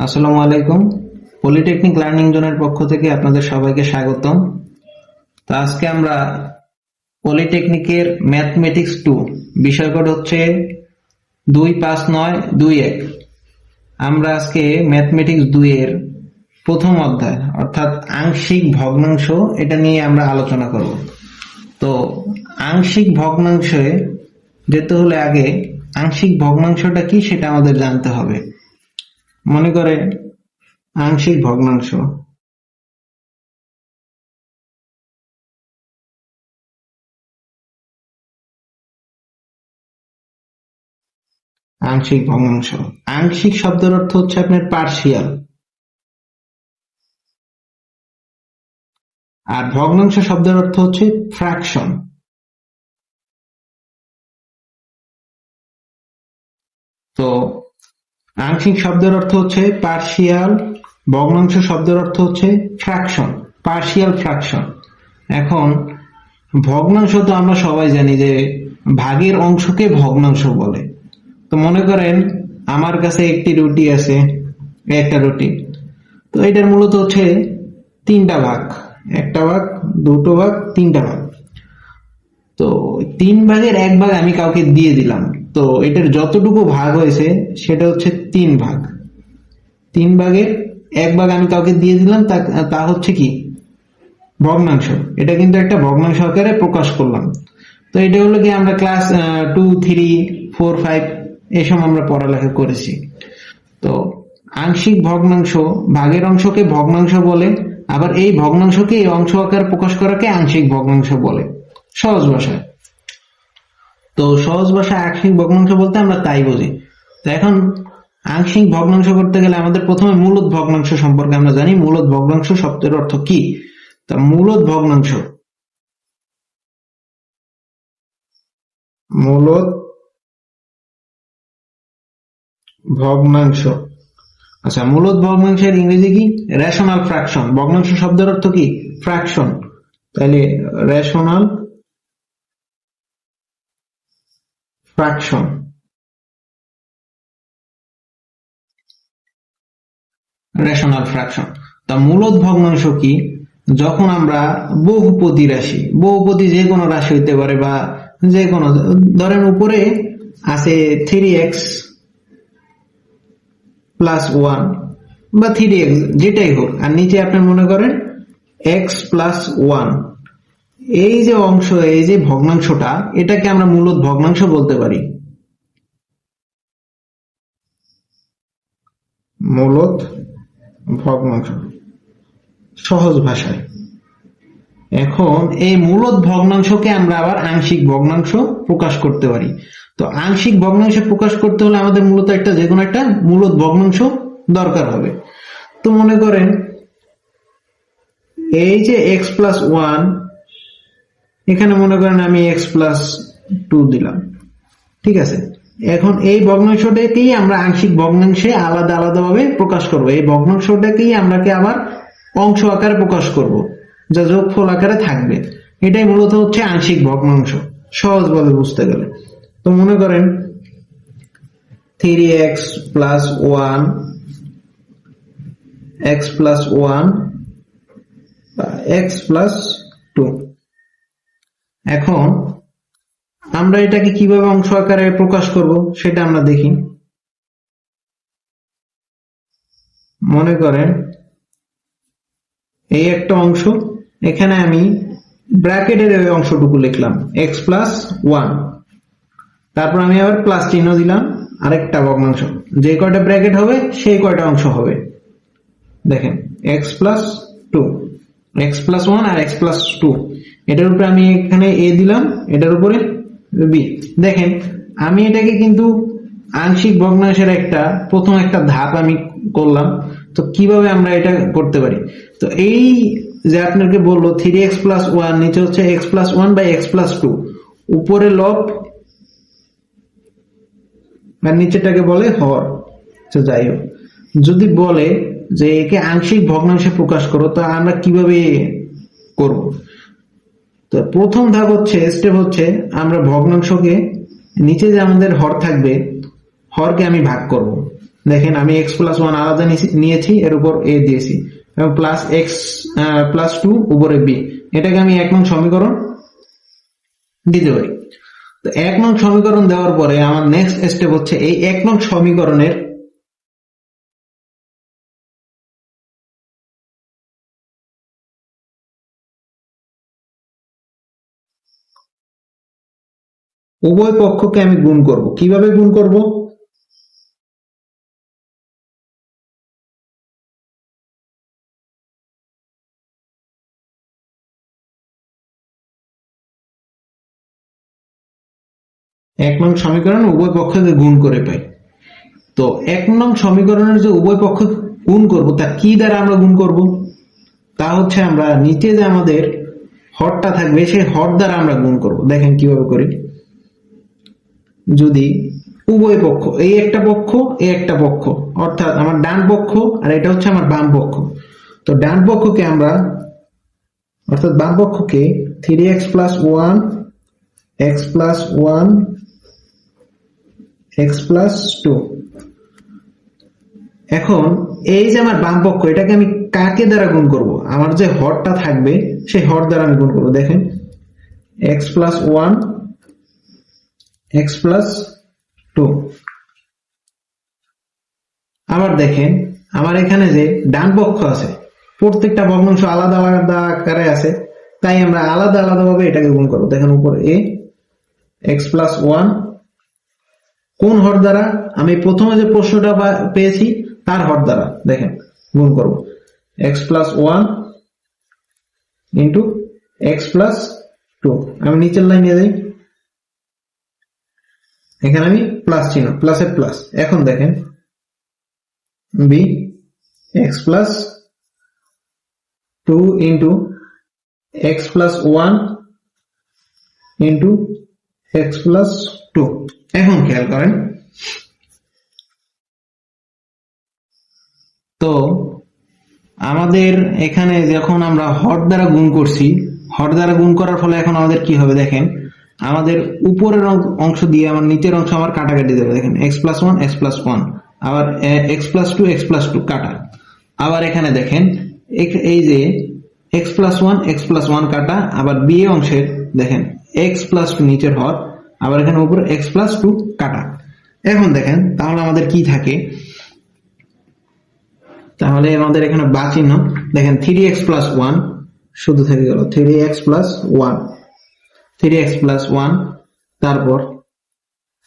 আসসালামু আলাইকুম। Polytechnic learning জোনের পক্ষ থেকে আপনাদের সবাইকে স্বাগতম। তো আজকে আমরা পলিটেকনিকের ম্যাথমেটিক্স টু বিষয় কোড হচ্ছে দুই পাঁচ নয় দুই এক। আমরা আজকে ম্যাথমেটিক্স দুই এর প্রথম অধ্যায়, অর্থাৎ আংশিক ভগ্নাংশ, এটা নিয়ে আমরা আলোচনা করব। তো আংশিক ভগ্নাংশে যেতে হলে আগে আংশিক ভগ্নাংশটা কি সেটা আমাদের জানতে হবে। মনে করে আংশিক ভগ্নাংশ। আংশিক ভগ্নাংশ। আংশিক শব্দের অর্থ হচ্ছে আপনার পার্শিয়াল আর ভগ্নাংশ শব্দের অর্থ হচ্ছে ফ্র্যাকশন তো আংশিক শব্দের অর্থ হচ্ছে পার্শিয়াল ভগ্নাংশ শব্দের অর্থ হচ্ছে ফ্র্যাকশন পার্শিয়াল ফ্র্যাকশন এখন, ভগ্নাংশ তো আমরা সবাই জানি যে ভাগের অংশকে ভগ্নাংশ বলে। তো মনে করেন আমার কাছে একটি রুটি আছে, একটা রুটি। তো এটার মূলত হচ্ছে তিনটা ভাগ। একটা ভাগ, দুটো ভাগ, তিনটা ভাগ। তো তিন ভাগের এক ভাগ আমি কাউকে দিয়ে দিলাম। তো এটার যতটুকু ভাগ হয়েছে, সেটা হচ্ছে তিন ভাগ। তিন ভাগের এক ভাগ আমি কাউকে দিয়ে দিলাম, তা হচ্ছে কি? ভগ্নাংশ। এটা কিন্তু একটা ভগ্নাংশ আকারে প্রকাশ করলাম। তো এটা হলো কি, আমরা class two three four five এসব আমরা পড়ালেখা করেছি। তো আংশিক ভগ্নাংশ, ভাগের অংশকে ভগ্নাংশ বলে, আবার এই ভগ্নাংশকে এই অংশ আকার প্রকাশ করাকে আংশিক ভগ্নাংশ বলে। সহজ ভাষায়। তো সহজ ভাষায় আংশিক ভগ্নাংশ বলতে আমরা তাই বুঝি। তো এখন আংশিক ভগ্নাংশ করতে গেলে আমাদের প্রথমে মূলত ভগ্নাংশ সম্পর্কে আমরা জানি। মূলত ভগ্নাংশ শব্দের অর্থ কি? তা মূলত ভগ্নাংশ। মূলত ভগ্নাংশ। আচ্ছা মূলত ভগ্নাংশের ইংরেজি কি? রেশনাল ফ্র্যাকশন ভগ্নাংশ শব্দের অর্থ কি? ফ্র্যাকশন তাহলে রেশনাল ফ্র্যাকশন রেশনাল ফ্র্যাকশন তা মূলত ভগ্নাংশ কি? যখন আমরা বহুপতি রাশি বহুপতি যে কোনো রাশি হইতে পারে বা যে কোনো ধরেন উপরে আছে থ্রি এক্স প্লাস ওয়ান বা থ্রি এক্স যেটাই হোক। আর নিচে আপনি মনে করেন এক্স প্লাস ওয়ান এই যে অংশ, এই যে ভগ্নাংশটা, এটাকে আমরা মূলত ভগ্নাংশ বলতে পারি। মূলত ভগ্নাংশ। সহজ ভাষায়। এখন এই মূলত ভগ্নাংশকে আমরা আবার আংশিক ভগ্নাংশ প্রকাশ করতে পারি। তো আংশিক ভগ্নাংশ প্রকাশ করতে হলে আমাদের মূলত একটা যে কোনো একটা মূলত ভগ্নাংশ দরকার হবে। তো মনে করেন, এই যে এক্স প্লাস ওয়ান এখানে মনে করেন আমি এক্স প্লাস টু দিলাম। ঠিক আছে? এখন এই ভগ্নাংশটাকেই আমরা আংশিক ভগ্নাংশে আলাদা আলাদা ভাবে প্রকাশ করব। এই ভগ্নাংশটাকেই আমরা আমরাকে আবার অংশ আকারে প্রকাশ করব, যা যোগফল আকারে থাকবে। এটাই মূলত হচ্ছে আংশিক ভগ্নাংশ। সহজভাবে বুঝতে গেলে। তো মনে করেন three x plus one x plus one x plus two এখন আমরা এটাকে কীভাবে অংশ আকারে প্রকাশ করব সেটা আমরা দেখি। মনে করেন এই একটা অংশ, এখানে আমি ব্র্যাকেটের ওই অংশটুকু লিখলাম এক্স প্লাস ওয়ান তারপর আমি আবার প্লাস চিহ্ন দিলাম, আরেকটা ভগ্নাংশ। যে কয়টা ব্র্যাকেট হবে, সেই কয়টা অংশ হবে। দেখেন x plus two x plus one আর এক্স প্লাস টু এটার উপরে আমি এখানে এ দিলাম, এটার উপরে বি দেখেন, আমি এটাকে কিন্তু আংশিক ভগ্নাংশের একটা, প্রথম একটা ধাপ আমি করলাম, তো কীভাবে আমরা এটা করতে পারি? তো এই যে আপনাকে বলল থ্রি এক্স প্লাস ওয়ান নিচে হচ্ছে x plus one by x plus two উপরে লব, আর নিচেটাকে বলে হর। তো যাই হোক, যদি বলে যে একে আংশিক ভগ্নাংশে প্রকাশ করো, তো আমরা কীভাবে করব? তো প্রথম ধাপ হচ্ছে স্টেপ হচ্ছে, আমরা ভগ্নাংশকে নিচে যে আমাদের হর থাকবে, হরকে আমি ভাগ করব। দেখেন, আমি এক্স প্লাস ওয়ান আলাদা নিয়েছি- এর উপর এ দিয়েছি। এবং প্লাস এক্স প্লাস টু উপরে বি এটাকে আমি এক নং সমীকরণ দিতে পারি। তো এক নং সমীকরণ দেওয়ার পরে আমার নেক্সট স্টেপ হচ্ছে এই এক নং সমীকরণের উভয় পক্ষকে আমি গুণ করব। কীভাবে গুণ করব? এক নং সমীকরণ উভয় পক্ষকে গুণ করে পাই। তো এক নং সমীকরণের যে উভয় পক্ষ গুণ করব, তা কি দ্বারা আমরা গুণ করব? তা হচ্ছে আমরা নিচে যে আমাদের হরটা থাকবে, সেই হর দ্বারা আমরা গুণ করব। দেখেন কীভাবে করি। যদি উভয় পক্ষ, এই একটা পক্ষ, এই একটা পক্ষ, অর্থাৎ আমার ডান পক্ষ আর এটা হচ্ছে আমার বাম পক্ষ। তো ডান পক্ষকে আমরা, অর্থাৎ বাম পক্ষকে three x plus one x plus one x plus two এখন এই যে আমার বাম পক্ষ, এটাকে আমি কাকে দ্বারা গুণ করব? আমার যে হরটা থাকবে, সেই হর দ্বারা আমি গুণ করব। দেখেন x plus one x plus two আবার দেখেন, আমার এখানে যে ডান পক্ষ আছে, প্রত্যেকটা ভগ্নাংশ আলাদা আলাদা আকারে আছে, তাই আমরা আলাদা আলাদা ভাবে এটাকে গুণ করব। দেখেন উপর, এ এক্স প্লাস ওয়ান কোন হর দ্বারা? আমি প্রথমে যে প্রশ্নটা পেয়েছি, তার হর দ্বারা। দেখেন, গুণ করব। X plus one into x plus two আমি নিচের লাইনে যাই। এখানে আমি প্লাস চিহ্ন প্লাসের প্লাস এখন দেখেন B x plus two into x plus one into x plus two এখন খেয়াল করেন, তো আমাদের এখানে যখন আমরা হর দ্বারা গুণ করছি, হর দ্বারা গুণ করার ফলে এখন আমাদের কি হবে দেখেন? আমাদের উপরের অংশ দিয়ে আমার নিচের অংশ আমার কাটাকাটি দেবে দেখেন x plus one x plus one আবার x plus two x plus two কাটা আবার এখানে দেখেন এই যে x plus one x plus one কাটা আবার বি অংশের দেখেন এক্স প্লাস টু নিচের হর আবার এখানে উপরে এক্স প্লাস টু কাটা এখন দেখেন তাহলে আমাদের কি থাকে তাহলে আমাদের এখানে বা চিহ্ন দেখেন থ্রি এক্স প্লাস ওয়ান শুধু থেকে গেল three x plus one three x plus one তারপর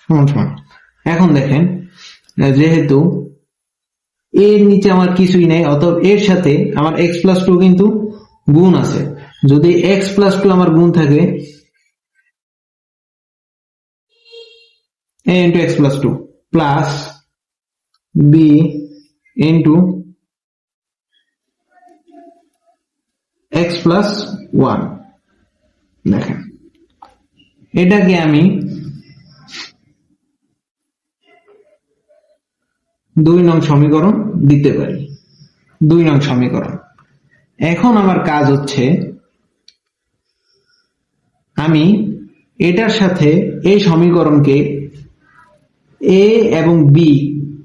সমান সমান। এখন দেখেন যেহেতু এর নিচে আমার কিছুই নেই, অতএব এর সাথে আমার এক্স প্লাস টু কিন্তু গুণ আছে। যদি এক্স প্লাস টু আমার গুণ থাকে, a into x plus 2 plus b into x plus 1 দেখেন। এটাকে আমি দুই নং সমীকরণ দিতে পারি। দুই নং সমীকরণ। এখন আমার কাজ হচ্ছে আমি এটার সাথে এই সমীকরণকে এ এবং বি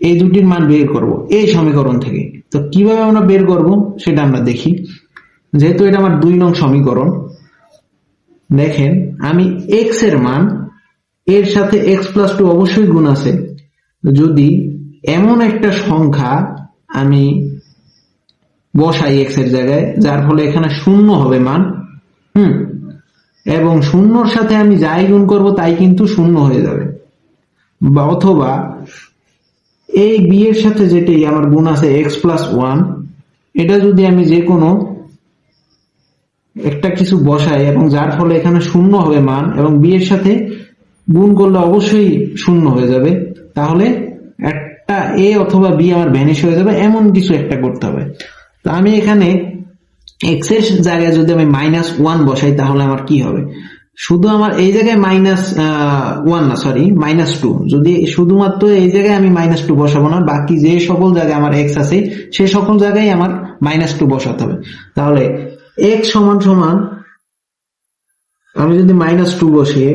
এই দুটির মান বের করব এই সমীকরণ থেকে। তো কীভাবে আমরা বের করব সেটা আমরা দেখি। যেহেতু এটা আমার দুই নং সমীকরণ দেখেন, আমি এক্সের মান, এর সাথে এক্স প্লাস টু অবশ্যই গুণ আছে। যদি এমন একটা সংখ্যা আমি বসাই এক্সের জায়গায়, যার ফলে এখানে শূন্য হবে মান, হুম, এবং শূন্যর সাথে আমি যাই গুণ করব, তাই কিন্তু শূন্য হয়ে যাবে। বা অথবা এই বি এর সাথে যেটাই আমার গুণ আছে এক্স প্লাস ওয়ান এটা যদি আমি যে কোনো একটা কিছু বসাই এবং যার ফলে এখানে শূন্য হবে মান এবং বি এর সাথে গুণ করলে অবশ্যই শূন্য হয়ে যাবে। তাহলে একটা এ অথবা বি আমার ভ্যানিশ হয়ে যাবে, এমন কিছু একটা করতে হবে। তো আমি এখানে এক্সের জায়গায় যদি আমি মাইনাস ওয়ান বসাই, তাহলে আমার কি হবে? শুধু আমার এই জায়গায় মাইনাস ওয়ান না সরি মাইনাস টু যদি শুধুমাত্র এই জায়গায় আমি মাইনাস টু বসাবো না, বাকি যে সকল জায়গায় আমার এক্স আছে, সে সকল জায়গায় আমার মাইনাস টু বসাতে হবে। তাহলে এক্স সমান সমান, আমি যদি মাইনাস টু বসিয়ে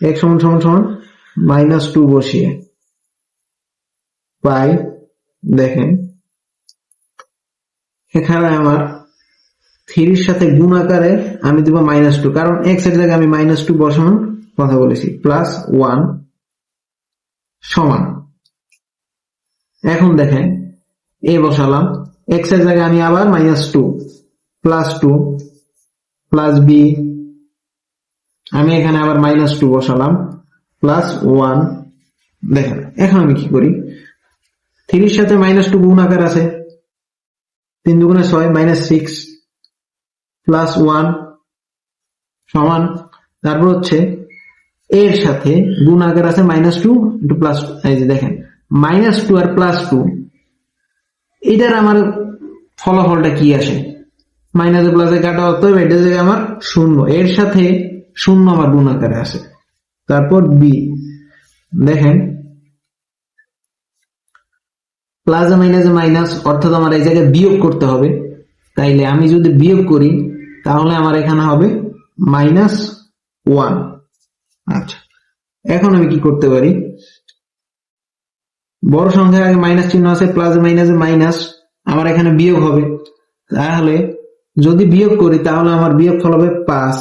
এক্স সমান সমান সমান মাইনাস টু বসিয়ে, পাই, দেখেন, এখানে আমার থ্রির সাথে গুণ আকারে আমি দিব মাইনাস টু কারণ এক্সের জায়গায় আমি মাইনাস টু বসানোর কথা বলেছি প্লাস ওয়ান সমান। এখন দেখেন, এ বসালাম এক্সের জায়গায় আমি আবার minus two plus two plus B আমি এখানে আবার মাইনাস টু বসালাম প্লাস ওয়ান দেখেন, এখন আমি কি করি? থ্রির সাথে মাইনাস টু গুণ আকার আছে। তিন দুগুণে ছয় মাইনাস সিক্স প্লাস ওয়ান সমান। তারপর হচ্ছে, এর সাথে গুণ আকার আছে মাইনাস টু ইন্টু প্লাস এই যে দেখেন মাইনাস টু আর প্লাস টু এটার আমার ফলাফলটা কি আসে? মাইনাসে প্লাসে কাটা অতএব এটা জায়গায় আমার শূন্য, এর সাথে শূন্য আমার গুণ আকারে আসে। তারপর বি দেখেন প্লাস মাইনাসে মাইনাস অর্থাৎ আমার এই জায়গায় বিয়োগ করতে হবে। তাইলে আমি যদি বিয়োগ করি, তাহলে আমার এখানে হবে মাইনাস ওয়ান আচ্ছা এখন আমি কি করতে পারি? বড় সংখ্যার আগে মাইনাস চিহ্ন আছে প্লাস মাইনাসে মাইনাস আমার এখানে বিয়োগ হবে। তাহলে যদি বিয়োগ করি, তাহলে আমার বিয়োগ ফল হবে পাঁচ।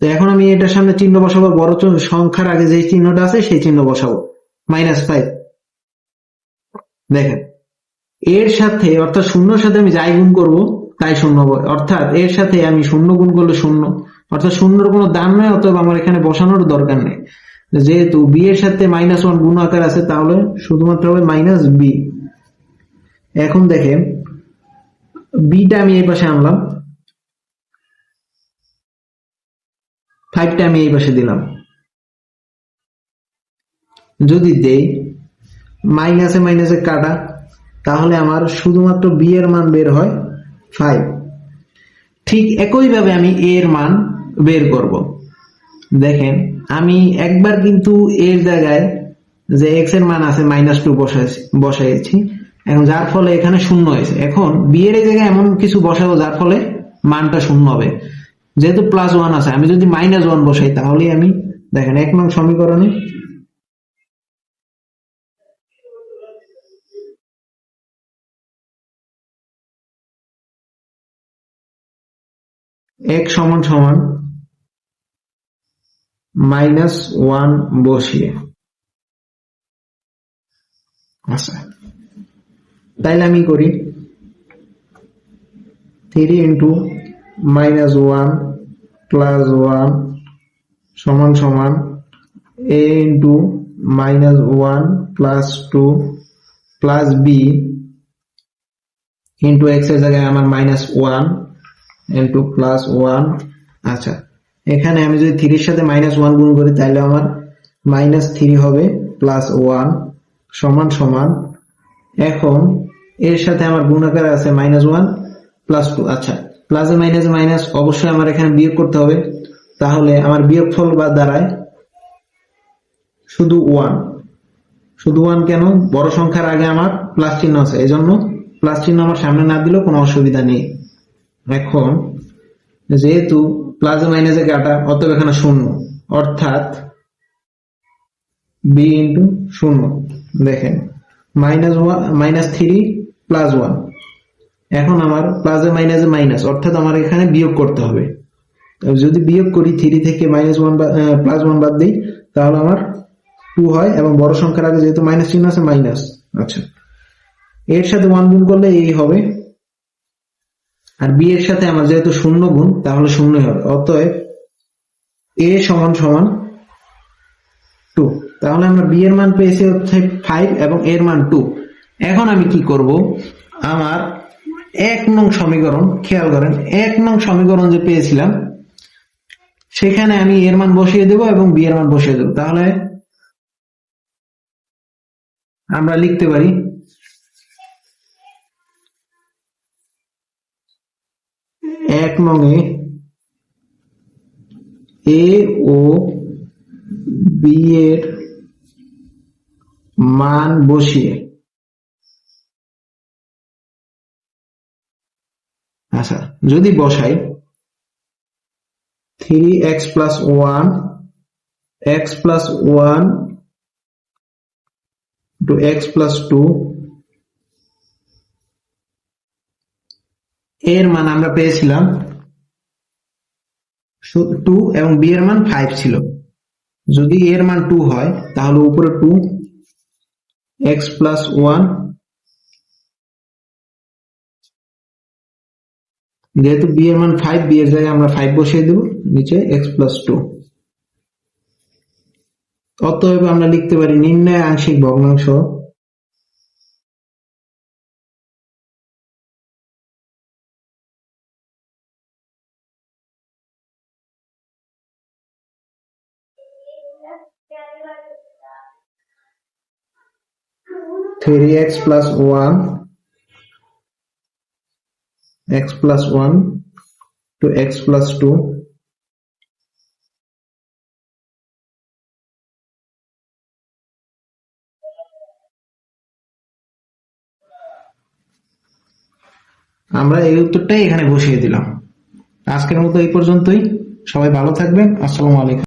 তো এখন আমি এটার সামনে চিহ্ন বসাবো, বড় সংখ্যার আগে যে চিহ্নটা আছে, সেই চিহ্ন বসাবো। মাইনাস ফাইভ দেখেন, এর সাথে, অর্থাৎ শূন্যর সাথে আমি যাই গুণ করব, তাই শূন্য অর্থাৎ এর সাথে আমি শূন্য গুণ করলে শূন্য। অর্থাৎ শূন্যর কোনো দাম নেই, অতএব আমার এখানে বসানোর দরকার নেই। যেহেতু বি এর সাথে মাইনাস ওয়ান গুণ আকার আছে, তাহলে শুধুমাত্র হবে মাইনাস বি এখন দেখেন বিটা আমি এই পাশে আনলাম। ফাইভটা আমি এই পাশে দিলাম। যদি দেই, মাইনাসে মাইনাসে কাটা, তাহলে আমার শুধুমাত্র বি এর মান বের হয় ফাইভ ঠিক একইভাবে আমি এ এর মান বের করব। দেখেন, আমি একবার কিন্তু এর জায়গায় যে এক্সের মান আছে মাইনাস টু বসাইছি এখন যার ফলে এখানে শূন্য হয়েছে। এখন বি এর জায়গায় এমন কিছু বসাবো যার ফলে মানটা শূন্য হবে। যেহেতু প্লাস ওয়ান আছে, আমি যদি মাইনাস ওয়ান বসাই, তাহলে আমি দেখেন এক নং সমীকরণে এক সমান সমান মাইনাস ওয়ান বসিয়ে। আচ্ছা। তাইলে আমি করি three into minus one plus one সমান সমান A into minus one plus two plus B into এক্সের জায়গায় আমার minus one into plus one আচ্ছা এখানে আমি যদি থ্রির সাথে মাইনাস ওয়ান গুণ করি তাহলে আমার মাইনাস থ্রি হবে প্লাস ওয়ান সমান সমান। এখন এর সাথে আমার গুণাকার আছে মাইনাস ওয়ান প্লাস টু আচ্ছা প্লাসে মাইনাসে মাইনাস অবশ্যই আমার এখানে বিয়োগ করতে হবে। তাহলে আমার বিয়োগ ফল বা দাঁড়ায় শুধু ওয়ান শুধু ওয়ান কেন? বড় সংখ্যার আগে আমার প্লাস চিহ্ন আছে। এই জন্য প্লাস চিহ্ন আমার সামনে না দিলেও কোনো অসুবিধা নেই। এখন যেহেতু প্লাস মাইনাসে কাটা, অতএব এখানে শূন্য। অর্থাৎ বি ইন্টু শূন্য। দেখেন minus one minus three plus one এখন আমার প্লাসে মাইনাসে মাইনাস অর্থাৎ আমার এখানে বিয়োগ করতে হবে। যদি বিয়োগ করি থ্রি থেকে মাইনাস ওয়ান প্লাস ওয়ান বাদ দিই, তাহলে আমার টু হয় এবং বড় সংখ্যার আগে যেহেতু মাইনাস চিহ্ন আছে মাইনাস আচ্ছা। এর সাথে ওয়ান গুণ করলে এই হবে। আর বি এর সাথে আমার যেহেতু শূন্য গুণ, তাহলে শূন্যই হবে। অতএব এ সমান সমান টু তাহলে আমরা বি এর মান পেয়েছি হচ্ছে ফাইভ এবং এর মান টু এখন আমি কি করব? আমার এক নং সমীকরণ, খেয়াল করেন, এক নং সমীকরণ যে পেয়েছিলাম, সেখানে আমি এর মান বসিয়ে দেব এবং বি এর মান বসিয়ে দেব। তাহলে আমরা লিখতে পারি, এক নঙে এ ও বি এর মান বসিয়ে আচ্ছা যদি বসাই three x plus one x plus one two x plus two এর মান আমরা পেয়েছিলাম টু এবং বি এর মান ফাইভ ছিল। যদি এর মান টু হয়, তাহলে উপরে টু এক্স প্লাস ওয়ান যেহেতু বি এর মান ফাইভ বি এর জায়গায় আমরা ফাইভ বসিয়ে দেব, নিচে এক্স প্লাস টু অতএব আমরা লিখতে পারি নির্ণয় আংশিক ভগ্নাংশ। Three x plus one x plus one two x plus two আমরা এই উত্তরটাই এখানে বসিয়ে দিলাম। আজকের মতো এই পর্যন্তই। সবাই ভালো থাকবেন। আসসালামু আলাইকুম।